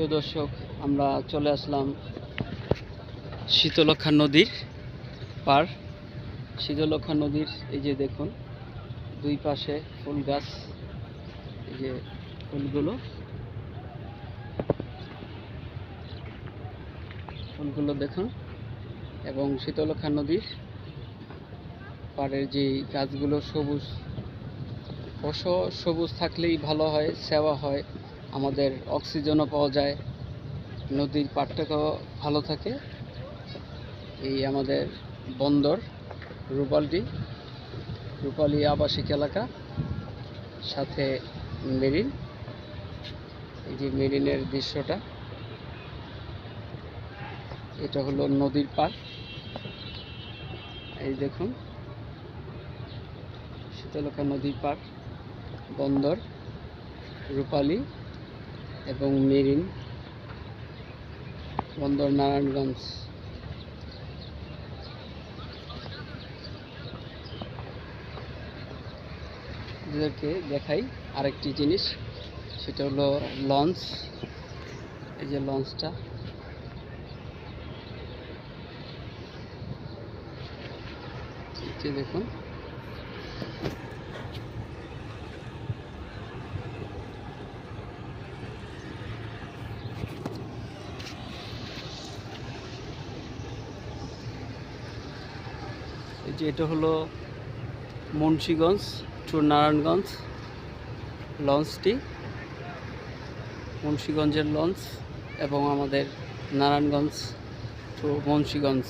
প্রিয় দর্শক, আমরা চলে আসলাম শীতলক্ষা নদীর পার শীতলক্ষা নদীর এই যে দেখুন, দুই পাশে ফুল গাছ, এই যে ফুলগুলো। ফুলগুলো দেখুন, এবং শীতলক্ষা নদীর পাড়ের যে গাছগুলো সবুজ অবশ্য সবুজ থাকলেই ভালো হয়, সেবা হয়। আমাদের অক্সিজেনও পাওয়া যায়, নদীর পাড়টাকেও ভালো থাকে। এই আমাদের বন্দর রূপালী রূপালী আবাসিক এলাকা, সাথে মেরিন। এই যে মেরিনের দৃশ্যটা, এটা হলো নদীর পার এই দেখুন শীতলকা নদীর পাড়, বন্দর, রূপালী। এবং মেরিন বন্দর নারায়ণগঞ্জ আপনাদেরকে দেখাই আরেকটি জিনিস, সেটা হলো লঞ্চ। এই যে লঞ্চটা। দেখুন। এই যে এটা হলো মুন্সীগঞ্জ টু নারায়ণগঞ্জ লঞ্চটি, মুন্সীগঞ্জের লঞ্চ এবং আমাদের নারায়ণগঞ্জ টু মুন্সীগঞ্জ।